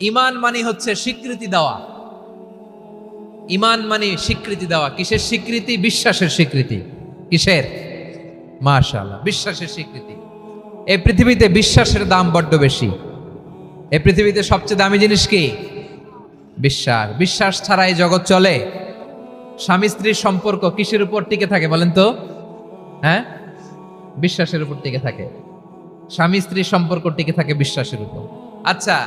ইমান মানে হচ্ছে স্বীকৃতি দেওয়া। ইমান মানে স্বীকৃতি দেওয়া। কিসের স্বীকৃতি? বিশ্বাসের স্বীকৃতি। কিসের? মাশাআল্লাহ, বিশ্বাসের স্বীকৃতি। এই পৃথিবীতে বিশ্বাসের দাম বড্ড বেশি। এই পৃথিবীতে সবচেয়ে দামি জিনিস কি? বিশ্বাস। বিশ্বাস ছাড়া এই জগৎ চলে। স্বামী স্ত্রীর সম্পর্ক কিসের উপর টিকে থাকে বলেন তো? হ্যাঁ? বিশ্বাসের উপর টিকে থাকে। স্বামী স্ত্রীর সম্পর্ক টিকে থাকে বিশ্বাসের উপর। আচ্ছা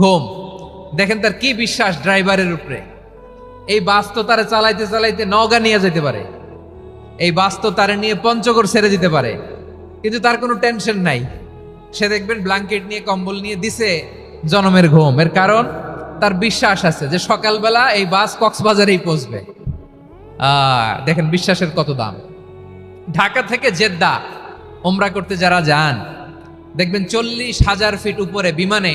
ঘুম। দেখেন তার কি বিশ্বাস ড্রাইভারের উপরে। এই বাস তো তারা চালাইতে চালাইতে নওগা নিয়ে যেতে পারে। এই বাস তো তারা নিয়ে পঞ্চগড় ছেড়ে দিতে পারে। কিন্তু তার কোনো টেনশন নাই। সে দেখবেন ব্ল্যাঙ্কেট নিয়ে, কম্বল নিয়ে দিছে জনমের ঘুম। এর কারণ তার বিশ্বাস আছে যে সকালবেলা এই বাস কক্সবাজারেই পৌঁছবে। দেখেন বিশ্বাসের কত দাম। ঢাকা থেকে জেদ্দা ওমরা করতে যারা যান, দেখবেন চল্লিশ হাজার ফিট উপরে বিমানে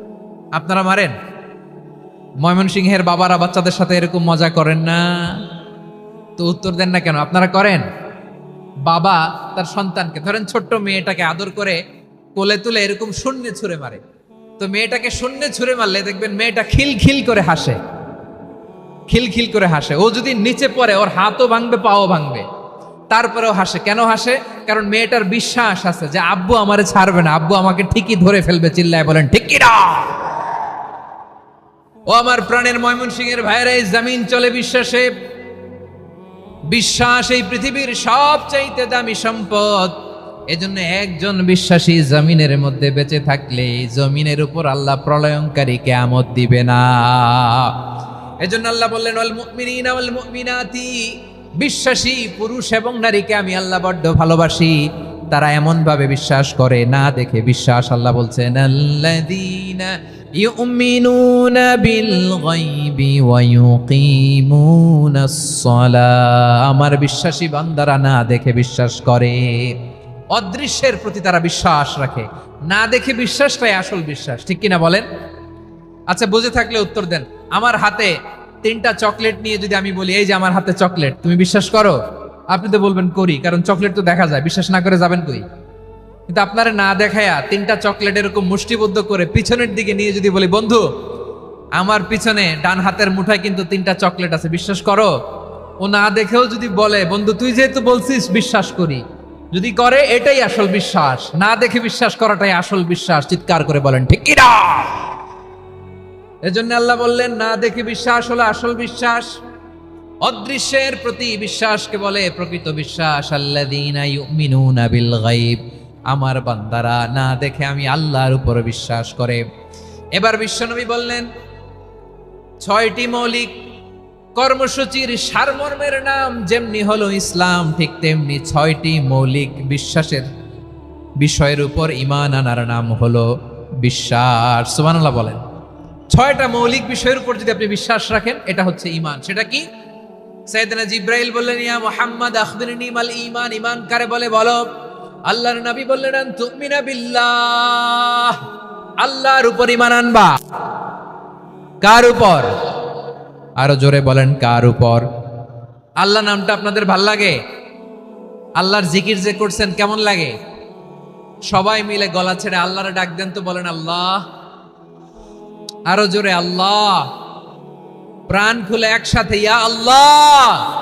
আপনারা মারেন? ময়মনসিংহের বাবারা বাচ্চাদের সাথে এরকম মজা করেন না। তো উত্তর দেন না কেন? আপনারা করেন? বাবা তার সন্তানকে, ধরেন ছোট্ট মেয়েটাকে আদর করে কোলে তুলে এরকম শূন্যে ছুঁড়ে মারে। তো মেয়েটাকে শূন্যে ছুঁড়ে মারলে দেখবেন মেয়েটা খিল খিল করে হাসে। খিলখিল করে হাসে। ও যদি নিচে পড়ে, ওর হাতও ভাঙবে, পাও ভাঙবে। তারপরেও হাসে। কেন হাসে? কারণ মেয়েটার বিশ্বাস আছে যে আব্বু আমারে ছাড়বে না। আব্বু আমাকে ঠিকই ধরে ফেলবে, চিল্লায় বলেন ঠিক কিনা ও আমার প্রাণের ময়মনসিংহের ভাইরা এই জমিন চলে বিশ্বাসে। বিশ্বাস এই পৃথিবীর সবচাইতে দামি সম্পদ। এজন্য একজন বিশ্বাসী জমিনের মধ্যে বেঁচে থাকলে জমিনের উপর আল্লাহ প্রলয়ঙ্কারী কেয়ামত দিবে না। এজন্য আল্লাহ বললেন, ওয়াল মুমিনাতি। বিশ্বাসী, পুরুষ এবং নারীকে আমি আল্লাহ বড্ড ভালোবাসি। তারা এমন ভাবে বিশ্বাস করে, না দেখে বিশ্বাস। আল্লাহ বলছেন, আল্লাযীনা গায়বি ওয়া ইউকিমুনাস সালাহ আমার বিশ্বাসী বান্দারা না দেখে বিশ্বাস করে। অদৃশ্যের প্রতি তারা বিশ্বাস রাখে। না দেখে বিশ্বাসটাই আসল বিশ্বাস। ঠিক কিনা বলেন? আচ্ছা বুঝে থাকলে উত্তর দেন। আমার হাতে তিনটা চকলেট নিয়ে যদি আমি বলি, এই যে আমার হাতে চকলেট, তুমি বিশ্বাস করো? আপনি তো বলবেন, করি, কারণ চকলেট তো দেখা যায়। বিশ্বাস না করে যাবেন কই? কিন্তু আপনারা না দেখায়া তিনটা চকলেট এরকম মুষ্টিবদ্ধ করে পিছনের দিকে নিয়ে যদি বলি, বন্ধু, আমার পিছনে ডান হাতের মুঠায় কিন্তু তিনটা চকলেট আছে, বিশ্বাস করো? ও না দেখেও যদি বলে, বন্ধু, তুই যেহেতু বলছিস, বিশ্বাস করি। যদি করে, এটাই আসল বিশ্বাস। না দেখে বিশ্বাস করাটাই আসল বিশ্বাস, চিৎকার করে বলেন, ঠিক কিনা? এজন্য আল্লাহ বললেন, না দেখে বিশ্বাস হলো আসল বিশ্বাস। অদৃশ্যের প্রতি বিশ্বাসকে বলে প্রকৃত বিশ্বাস। বিল গায়ব। আমার বান্দারা, না দেখে আমি আল্লাহর উপর বিশ্বাস করে। এবার বিশ্বনবী বললেন, ছয়টি মৌলিক কর্মসূচির সারমর্মের নাম যেমনি হলো ইসলাম, ঠিক তেমনি ছয়টি মৌলিক বিশ্বাসের বিষয়ের উপর ইমান আনার নাম হলো বিশ্বাস। সুবহানাল্লাহ বলেন, ছয়টা মৌলিক বিষয়ের উপর যদি আপনি বিশ্বাস রাখেন, এটা হচ্ছে ইমান সেটা কি? সাইয়েদনা জিব্রাইল বললেন, ইয়া মুহাম্মদ, আখবিরনি মাল ইমান ঈমান কারে বলে বলো? আল্লাহর নবী বললেন তুমিনা বিল্লাহ। আল্লাহর উপর ঈমান আনবা। কার উপর? আরও জোরে বলেন, কার উপর? আল্লাহ নামটা আপনাদের ভালো লাগে? আল্লাহর জিকির যে করছেন কেমন লাগে? সবাই মিলে গলা ছেড়ে আল্লাহরে ডাক দেন তো বলেন, আল্লাহ। আরও জোরে, আল্লাহ। প্রাণ খুলে একসাথে, ইয়া আল্লাহ।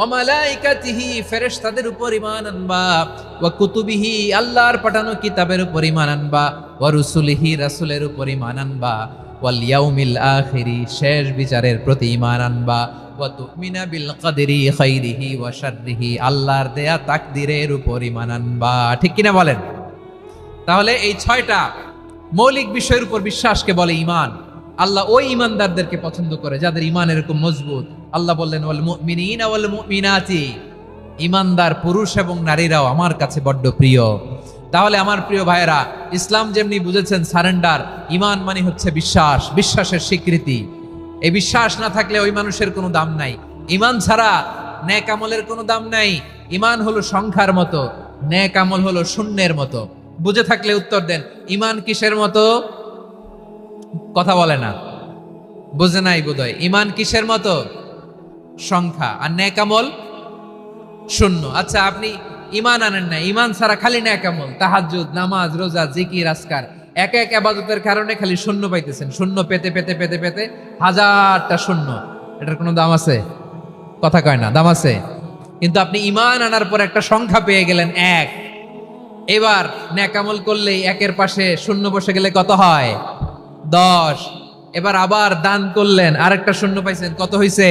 ও মালাইকাতিহি ফেরেশতাদের উপর ইমান আনবা। ওয়া কুতুবিহি, আল্লাহর পাঠানো কিতাবের উপর ইমান আনবা। ওয়া রুসুলিহি, রাসূলের উপর ইমান আনবা। ওয়াল ইয়াউমিল আখিরি, শেষ বিচারের প্রতি ইমান আনবা। ওয়া তুমিনা বিল কদরি খাইরিহি ওয়া শাররিহি, আল্লাহর দেয়া তাকদিরের উপর ইমান আনবা। ঠিক কিনা বলেন? তাহলে এই ছয়টা মৌলিক বিষয়ের উপর বিশ্বাসকে বলে ইমান আল্লাহ ওই ইমানদারদেরকে পছন্দ করে, যাদের ইমান এরকম মজবুত। আল্লাহ বললেন, ওয়াল মুমিনিনা ওয়াল মুমিনাতি। ইমানদার পুরুষ এবং নারীরাও আমার কাছে বড্ড প্রিয়। তাহলে আমার প্রিয় ভাইয়েরা, ইসলাম যেমনি বুঝেছেন, সারেন্ডার, ইমান মানে হচ্ছে বিশ্বাস, বিশ্বাসের স্বীকৃতি। এই বিশ্বাস না থাকলে ওই মানুষের কোনো দাম নাই। ইমান ছাড়া ন্যাক আমলের কোনো দাম নাই। ইমান হলো সংখ্যার মতো, ন্যাক আমল হলো শূন্যের মতো। বুঝে থাকলে উত্তর দেন, ইমান কিসের মতো? কথা বলে না। বুঝে নাই বোধহয়। ইমান কিসের মতো? সংখ্যা। আর ন্যাক আমল শূন্য। আচ্ছা আপনি ইমান আনেন না ইমান ছাড়া খালি ন্যাক আমল তাহাজ্জুদ, নামাজ, রোজা, জিকির আসকার এক এক আবাদতের কারণে খালি শূন্য পাইতেছেন। শূন্য পেতে পেতে পেতে পেতে হাজারটা শূন্য। এটার কোনো দাম আছে? কথা কয় না, দাম আছে। কিন্তু আপনি ইমান আনার পর একটা সংখ্যা পেয়ে গেলেন এক। এবার ন্যাকামল করলেই একের পাশে শূন্য বসে গেলে কত হয়? দশ। এবার আবার দান করলেন, আরেকটা শূন্য পাইছেন, কত হইছে?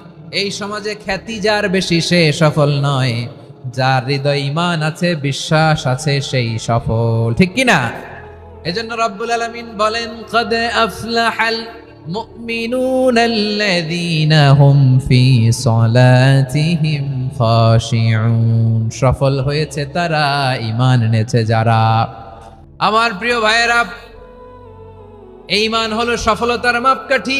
এই সমাজে খ্যাতি যার বেশি, সে সফল নয়। যার হৃদয় ইমান আছে, বিশ্বাস আছে, সেই সফল। ঠিক কি না এজন্য রব্বুল আলামিন বলেন, কদ আফলাহাল মুমিনুন আল্লাযীনা হুম ফি সলাতিহিম খাশিউন। সফল হয়েছে তারা, ঈমান এনেছে যারা। আমার প্রিয় ভাইয়েরা, এই ঈমান হলো সফলতার মাপকাঠি।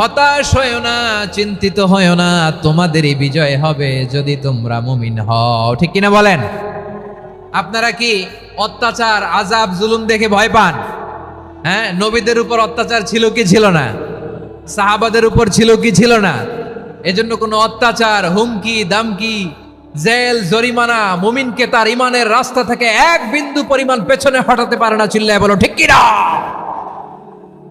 হতাশ হয়েও না, চিন্তিত হয়েও না, তোমাদেরই বিজয় হবে যদি তোমরা মুমিন হও। ঠিক কিনা বলেন? আপনারা কি অত্যাচার আজাব জুলুম দেখে ভয় পান? হ্যাঁ নবীদের উপর অত্যাচার ছিল কি ছিল না? সাহাবাদের উপর ছিল কি ছিল না? এজন্য কোনো অত্যাচার, হুমকি, দামকি, জেল, জরিমানা, মুমিনকে তার ইমানের রাস্তা থেকে এক বিন্দু পরিমাণ পেছনে হটাতে পারে না, চিল্লায় বলো, ঠিক কিনা?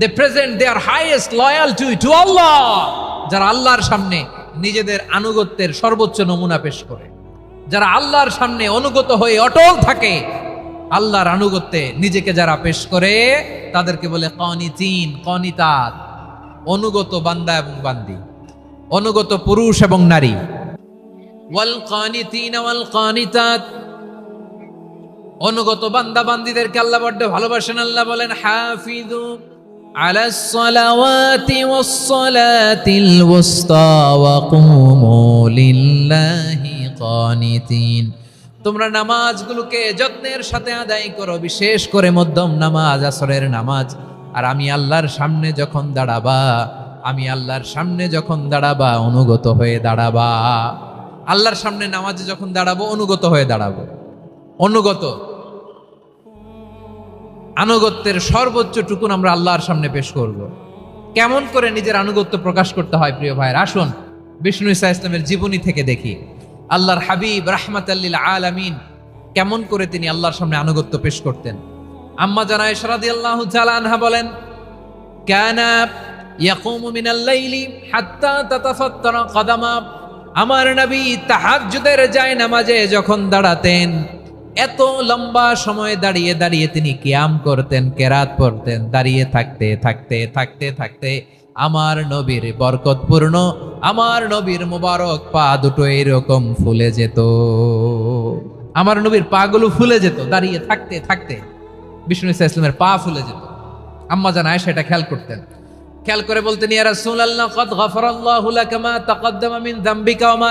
to present they present their highest to to Allah, যারা আল্লাহর সামনে নিজেদের আনুগত্যের সর্বোচ্চ নমুনা পেশ করে। যারা আল্লাহর সামনে অনুগত হয়ে অটল থাকে, আল্লাহর আনুগত্যে নিজেকে যারা পেশ করে, তাদেরকে বলে কনিতিন, কনিতাত, অনুগত বান্দা এবং বান্দি, অনুগত পুরুষ এবং নারী। ওয়াল কানিতিন ওয়াল অনুগত বান্দা বান্দিদেরকে আল্লাহ বড্ড ভালোবাসেন, আল্লাহ বলেন হাফিজু على الصلوات والصلاة الوسطى وقوموا لله قانتين তোমরা নামাজগুলোকে যত্নের সাথে আদায় করো বিশেষ করে মধ্যম নামাজ আসরের নামাজ আর আমি আল্লাহর সামনে যখন দাঁড়াবা আমি আল্লাহর সামনে যখন দাঁড়াবা অনুগত হয়ে দাঁড়াবা আল্লাহর সামনে নামাজে যখন দাঁড়াবো অনুগত হয়ে দাঁড়াবো অনুগত আনুগত্যের সর্বোচ্চ টুকুন আমরা আল্লাহর সামনে পেশ করব। কেমন করে নিজের আনুগত্য প্রকাশ করতে হয়, প্রিয় ভাইয়ের? আসুন, বিষ্ণু ইসা ইসলামের জীবনী থেকে দেখি। আল্লাহর হাবিব রাহমাত আল্লিল আলামিন কেমন করে তিনি আল্লাহর সামনে আনুগত্য পেশ করতেন। আম্মা জানা ইশরাদি আল্লাহ আনহা বলেন, কানা হাত্তা কদামা। আমার নবী তাহাজ্জুদের যায় নামাজে যখন দাঁড়াতেন এত লম্বা সময় দাঁড়িয়ে দাঁড়িয়ে তিনি কিয়াম করতেন, কেরাত পড়তেন দাঁড়িয়ে থাকতে থাকতে থাকতে থাকতে আমার নবীর বরকতপূর্ণ আমার নবীর মোবারক পা দুটো এরকম ফুলে যেত। আমার নবীর পাগুলো ফুলে যেত, দাঁড়িয়ে থাকতে থাকতে বিষ্ণু ইসা ইসলামের পা ফুলে যেত। আম্মা জান এটা খেয়াল করতেন। খেয়াল করে বলতেন, ইয়া রাসূলুল্লাহ, কদ গফারাল্লাহু লাকা মা তাকদ্দামা মিন যামবিকা ওয়া মা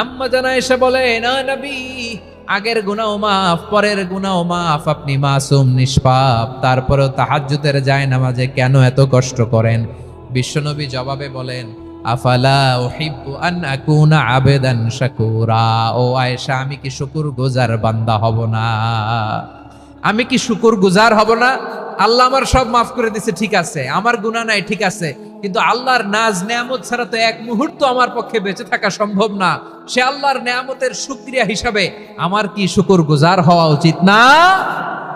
আম্মা জানা এসে বলে, না নবী, আগের গুনাও মাফ, পরের গুনাও মাফ, আপনি মাসুম, নিষ্পাপ, তারপরেও তাহাজ্জুদের যায় নামাজে কেন এত কষ্ট করেন? বিশ্বনবী জবাবে বলেন, আফালা উহিব্বু আন আকুনা আবেদান শাকুরা, ও আয়েশা, আমি কি শুকুর গুজার বান্দা হব না? আমি কি শুকুর গুজার হব না? আল্লাহ আমার সব মাফ করে দিছে, ঠিক আছে। আমার গুনাহ নাই, ঠিক আছে। কিন্তু আল্লাহর নাজ নেয়ামত ছাড়া তো এক মুহূর্ত আমার পক্ষে বেঁচে থাকা সম্ভব না। সে আল্লাহর নেয়ামতের শুক্রিয়া হিসাবে আমার কি শুকুর গুজার হওয়া উচিত না?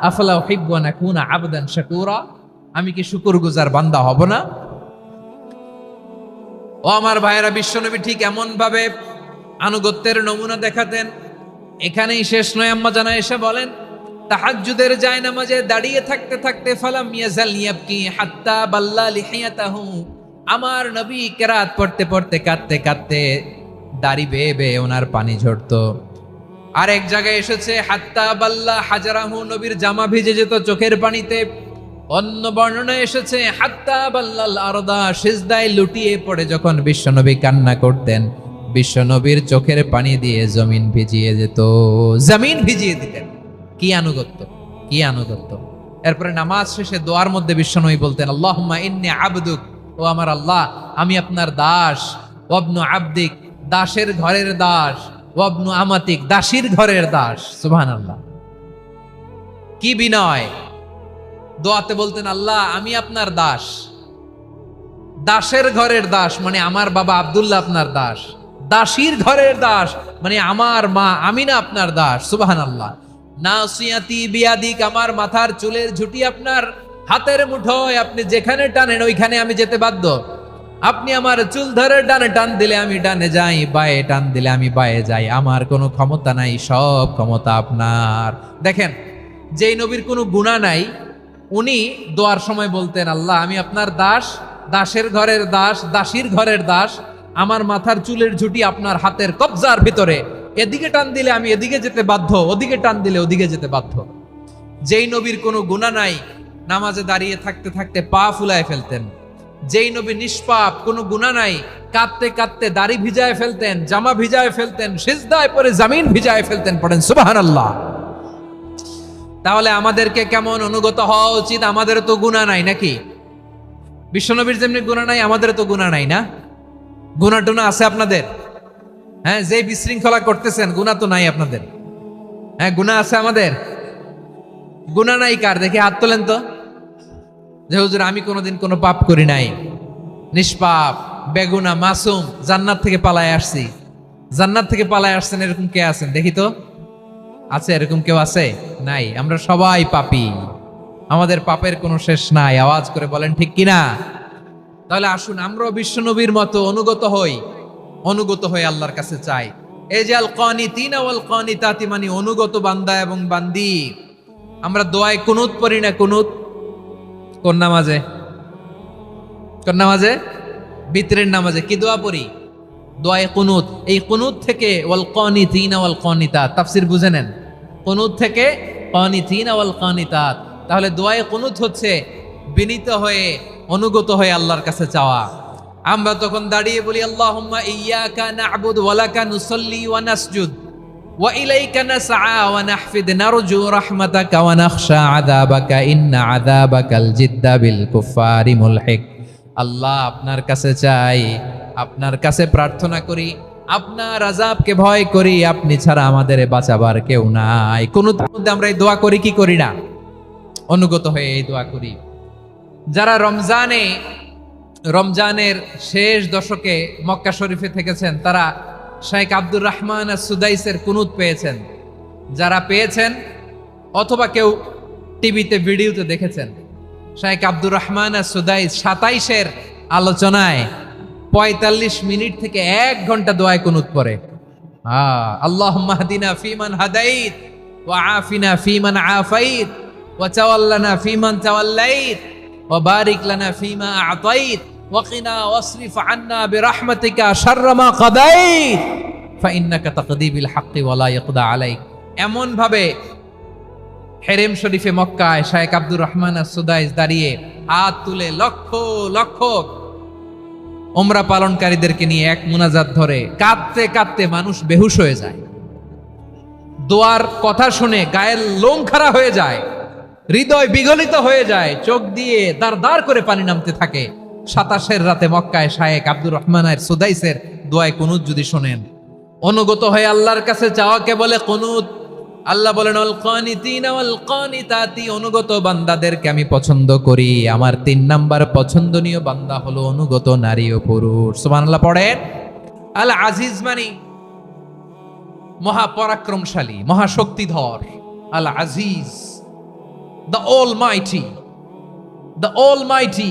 আফলা হিব্বানা কুনা আবদান শাকুরা। আমি কি শুকুর গুজার বান্দা হব না? ও আমার ভাইয়েরা, বিশ্বনবী ঠিক এমন ভাবে আনুগত্যের নমুনা দেখাতেন। এখানেই শেষ নয়, আম্মা জানা এসে বলেন, তাহাজ্জুদের যায় নামাজে দাঁড়িয়ে থাকতে থাকতে ফালাম ইয়াজাল ইয়াবকি হাত্তা বাল্লা লিহিয়াতাহু আমার নবী কেরাত পড়তে পড়তে কাঁদতে কাঁদতে দাড়ি বেয়ে বেয়ে ওনার পানি ঝরতো। আর এক জায়গায় এসেছে, হাত্তা বাল্লা হাজারাহু নবীর জামা ভিজে যেত চোখের পানিতে। অন্য বর্ণনায় এসেছে, হাত্তা বাল্লাল আরদা সিজদায় লুটিয়ে পড়ে যখন বিশ্বনবী কান্না করতেন। বিশ্বনবীর চোখের পানি দিয়ে জমিন ভিজিয়ে যেত। জমিন ভিজিয়ে দিতেন। কি আনুগত্য কি আনুগত্য। এরপরে নামাজ শেষে দোয়ার মধ্যে বিশ্বনবী বলতেন, আল্লাহুম্মা ইন্নী আবদুক ও আমার আল্লাহ, আমি আপনার দাস। ওয়াবনু আবদিক, দাসের ঘরের দাস। ওয়াবনু আমাতিক, দাসীর ঘরের দাস। সুবহানাল্লাহ। কি বিনয়। দোয়াতে বলতেন, আল্লাহ, আমি আপনার দাস। দাসের ঘরের দাস মানে আমার বাবা আব্দুল্লাহ আপনার দাস। দাসীর ঘরের দাস মানে আমার মা আমিনা আপনার দাস। সুবাহান আল্লাহ নাসিয়াতি বিয়াদিক, আমার মাথার চুলের ঝুটি আপনার হাতের মুঠোয় আপনি যেখানে টানেন, ওইখানে আমি যেতে বাধ্য। আপনি আমার চুল ধরে ডানে টান দিলে আমি ডানে যাই, বায়ে টান দিলে আমি বায়ে যাই। আমার কোনো ক্ষমতা নাই, সব ক্ষমতা আপনার। দেখেন, যেই নবীর কোনো গুণা নাই, উনি দোয়ার সময় বলতেন, আল্লাহ, আমি আপনার দাস, দাসের ঘরের দাস, দাসীর ঘরের দাস। আমার মাথার চুলের ঝুটি আপনার হাতের কবজার ভিতরে। এদিকে টান দিলে আমি এদিকে যেতে বাধ্য, ওদিকে টান দিলে ওদিকে যেতে বাধ্য। যেই নবীর কোনো গুণা নাই নামাজে দাঁড়িয়ে থাকতে থাকতে পা ফুলায় ফেলতেন। যেই নবী নিষ্পাপ, কোনো গুণা নাই, কাঁদতে কাঁদতে দাড়ি ভিজায় ফেলতেন, জামা ভিজায় ফেলতেন, সিজদায় পরে জামিন ভিজায় ফেলতেন, পড়েন সুবাহান আল্লাহ তাহলে আমাদেরকে কেমন অনুগত হওয়া উচিত? আমাদের তো গুণা নাই নাকি? বিশ্বনবীর যেমনি গুণা নাই আমাদের তো গুণা নাই না? গুণা টুনা আছে আপনাদের? হ্যাঁ যে বিশৃঙ্খলা করতেছেন গুণা তো নাই আপনাদের। হ্যাঁ গুণা আছে আমাদের। গুণা নাই কার? দেখে হাত তোলেন তো। যে, হুজুর, আমি কোনোদিন কোনো পাপ করি নাই। নিষ্পাপ, বেগুনা, মাসুম, জান্নাত থেকে পালায় আসছি। জান্নাত থেকে পালায় আসছেন, এরকম কে আছেন? দেখি তো। আছে, এরকম কেউ আছে? নাই। আমরা সবাই পাপি। আমাদের পাপের কোনো শেষ নাই। আওয়াজ করে বলেন, ঠিক কিনা তাহলে আসুন, আমরাও বিশ্বনবীর মতো অনুগত হই। অনুগত হয়ে আল্লাহর কাছে চাই। এই যে আল কনি তিন আল কনি তাতি মানে অনুগত বান্দা এবং বান্দি। আমরা দোয়ায় কুনুত পড়ি না কুনুত। কোন নামাজে? কোন নামাজে? বিতরের নামাজে। কি দোয়া পড়ি? দোয়ায় কুনুত। এই কুনুত থেকে ওয়াল কনি তিন ওয়াল কনিতা তাফসির বুঝে নেন। কুনুত থেকে কনি তিন ওয়াল কনিতাত। তাহলে দোয়ায় কুনুত হচ্ছে বিনীত হয়ে, অনুগত হয়ে আল্লাহর কাছে চাওয়া। আমরা তখন দাঁড়িয়ে বলি, আল্লাহুম্মা ইয়্যাকা না'বুদু ওয়া লাকা নুসাল্লি ওয়া নাসজুদ। নাহফিদ নারজু রাহমাতাকা ওয়া নাখশা আযাবাকা ইন্না আযাবাকাল জিদ্দা বিল কুফারি মুলহিক আল্লাহ আপনার কাছে চাই, আপনার কাছে প্রার্থনা করি, আপনার আজাবকে ভয় করি, আপনি ছাড়া আমাদের বাঁচাবার কেউ নাই। কোন মধ্যে আমরা এই দোয়া করি, কি করি না? অনুগত হয়ে এই দোয়া করি। যারা রমজানে, রমজানের শেষ দশকে মক্কা শরীফে থেকেছেন, তারা শাইখ আব্দুর রহমান সুদাইসের কুনুত পেয়েছেন। যারা পেয়েছেন অথবা কেউ টিভিতে, ভিডিওতে দেখেছেন, শাইখ আব্দুর রহমান সুদাইস সাতাইশের আলোচনায় পঁয়তাল্লিশ মিনিট থেকে এক ঘণ্টা দোয়ায় কুনুত পরে আল্লাহ মাহদিনা ফিমান হাদাইত আফিনা ফিমান চাওয়াল্লানা ফিমান চাওয়াল্লাইত ওয়া বারিক লানা ফিমা আতাইত। আন্না বিরহমাতিকা শাররা মা কাদাইত, ফাইন্নাকা তাকদি বিল হাক্কি ওয়া লা ইয়াকদা আলাইক। এমন ভাবে হেরেম শরীফে মক্কায় শায়েখ আব্দুর রহমান সুদাইস দাঁড়িয়ে হাত তুলে লক্ষ লক্ষ ওমরা পালনকারীদেরকে নিয়ে এক মুনাজাত ধরে কাঁদতে কাঁদতে মানুষ বেহুশ হয়ে যায়। দোয়ার কথা শুনে গায়ের লোম খাড়া হয়ে যায়, হৃদয় বিগলিত হয়ে যায়, চোখ দিয়ে দাঁড় দাঁড় করে পানি নামতে থাকে। সাতাশের রাতে মক্কায় শায়েক আব্দুর রহমানের সুদাইসের দোয়ায় কুনুত যদি শোনেন। অনুগত হয়ে আল্লাহর কাছে চাওয়াকে বলে কুনুত। আল্লাহ বলেন অনুগত বান্দাদেরকে আমি পছন্দ করি। আমার তিন নাম্বার পছন্দনীয় বান্দা হলো অনুগত নারী ও পুরুষ। সুবহানাল্লাহ পড়েন। আল আজিজ মানি মহাপরাক্রমশালী, মহাশক্তিধর। আল আজিজ, the almighty the all মাইটি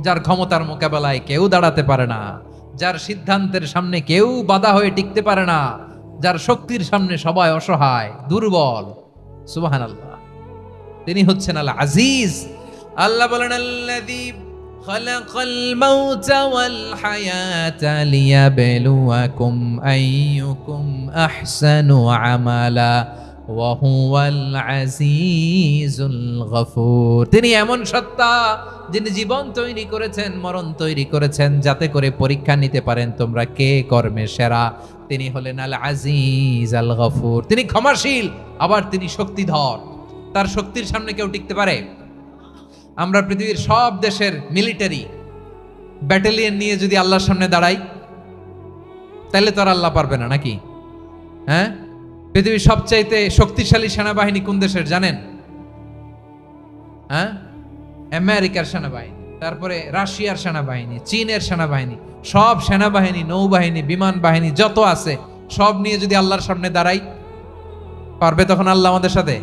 যার ক্ষমতার মোকাবেলায় কেউ দাঁড়াতে পারে না যার সিদ্ধান্তের সামনে কেউ বাধা হয়ে টিকতে পারে না যার শক্তির সামনে সবাই অসহায় দুর্বল সুবাহান আল্লাহ তিনি হচ্ছেন আল আজিজ আল্লাহ বলেন আল্লাযী خلق الموت والحياة ليبلوكم أيكم أحسن عملا وهو العزيز الغفور তিনি এমন সত্তা যিনি জীবন তৈরি করেছেন, মরণ তৈরি করেছেন, যাতে করে পরীক্ষা নিতে পারেন তোমরা কে কর্মে সেরা। তিনি হলেন আল আজিজ আল গফুর তিনি ক্ষমাশীল, আবার তিনি শক্তিধর। তার শক্তির সামনে কেউ টিকতে পারে? আমরা পৃথিবীর সব দেশের মিলিটারি ব্যাটালিয়ন নিয়ে যদি আল্লাহর সামনে দাঁড়াই, তাহলে তো আর আল্লাহ পারবে না, নাকি? হ্যাঁ? পৃথিবীর সবচাইতে শক্তিশালী সেনাবাহিনী কোন দেশের জানেন? হ্যাঁ? আমেরিকার সেনাবাহিনী, তারপরে রাশিয়ার সেনাবাহিনী, চীনের সেনাবাহিনী, সব সেনাবাহিনী, নৌবাহিনী, বিমান বাহিনী, যত আছে, সব নিয়ে যদি আল্লাহর সামনে দাঁড়াই, পারবে তখন আল্লাহ আমাদের সাথে?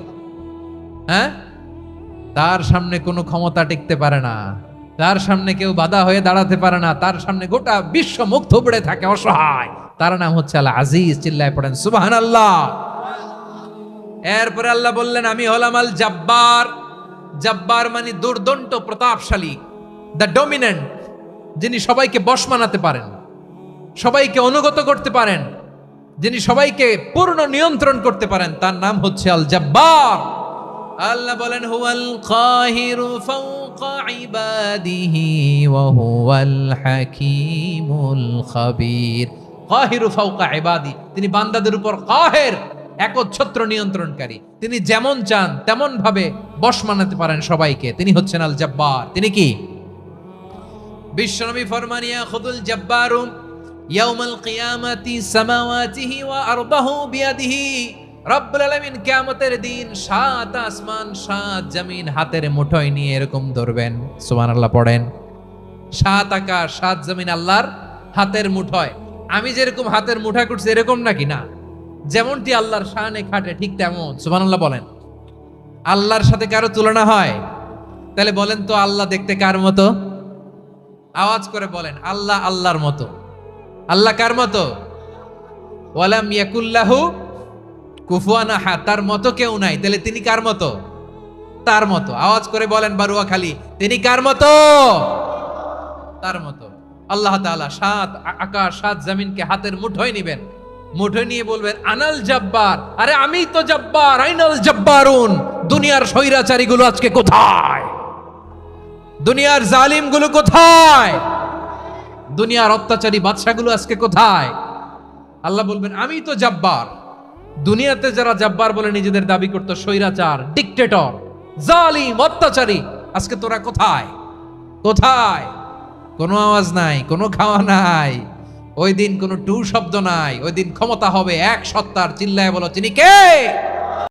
হ্যাঁ? তার সামনে কোনো ক্ষমতা টিকতে পারে না। তার সামনে কেউ বাধা হয়ে দাঁড়াতে পারে না। তার সামনে গোটা বিশ্ব মুখ থুবড়ে থাকে, অসহায়। তার নাম হচ্ছে আল্লাহ আজিজ, চিল্লায় পড়েন সুবাহান আল্লাহ এরপরে আল্লাহ বললেন, আমি হলাম আল জাব্বার। জাব্বার মানে দুর্দন্ত, প্রতাপশালী দ্য ডমিনেন্ট যিনি সবাইকে বশ মানাতে পারেন, সবাইকে অনুগত করতে পারেন, যিনি সবাইকে পূর্ণ নিয়ন্ত্রণ করতে পারেন, তার নাম হচ্ছে আল জাব্বার। আল্লাহ বলেন, হুয়াল কাহিরু ফাওকা ইবাদিহি ওয়া হুয়াল হাকীমুল খাবীর। কাহিরু ফাওকা ইবাদি, তিনি বান্দাদের উপর কাহের, একচ্ছত্র নিয়ন্ত্রণকারী। তিনি যেমন চান তেমন ভাবে বশ মানাতে পারেন সবাইকে। তিনি হচ্ছেন আল জাব্বার। তিনি কি? বিশ্বনবী ফরমানিয়া খুদুল জাব্বারু ইয়াউমাল কিয়ামাতি সামাওয়াতিহি ওয়া আরদাহু বিয়াদিহি। রব্বুল আলামিন কিয়ামতের দিন সাত আসমান, সাত জমিন হাতের মুঠোয় নিয়ে এরকম ধরবেন। সুবহানাল্লাহ, পড়েন। সাত আকাশ সাত জমিন আল্লাহর হাতের মুঠোয়। আমি যেরকম হাতের মুঠা করছি এরকম নাকি? না। যেমনটি আল্লাহর শানে খাটে, ঠিক তেমন। সুমান আল্লাহ বলেন। আল্লাহর সাথে কারও তুলনা হয়? তাহলে বলেন তো, আল্লাহ দেখতে কার মতো? আওয়াজ করে বলেন, আল্লাহ আল্লাহর মতো। আল্লাহ কার মতো? ওয়ালাম ইয়াকুল্লাহু কুফুয়ানা হা তার মতো কেউ নাই। তাহলে তিনি কার মতো? তার মতো। আওয়াজ করে বলেন বারুয়া খালি, তিনি কার মতো? তার মতো। আল্লাহ তাআলা সাত আকাশ, সাত জমিনকে হাতের মুঠোয় নিবেন। মুঠোয় নিয়ে বলবেন, আনাল জব্বার। আরে আমি তো জব্বার, আইনাল জব্বারুন। দুনিয়ার স্বৈরাচারীগুলো আজকে কোথায়? দুনিয়ার জালিমগুলো কোথায়? দুনিয়ার অত্যাচারী বাদশাগুলো আজকে কোথায়? আল্লাহ বলবেন, আমি তো জাব্বার। দুনিয়াতে যারা জাব্বার বলে নিজেদের দাবি করতো, স্বৈরাচার ডিকটেটর জালিম, অত্যাচারী, আজকে তোরা কোথায়? কোথায়? কোনো আওয়াজ নাই, কোনো খাওয়া নাই। ওই দিন কোনো টু শব্দ নাই, ওই দিন ক্ষমতা হবে এক সত্তার, চিল্লায় বলো, চিনি কে?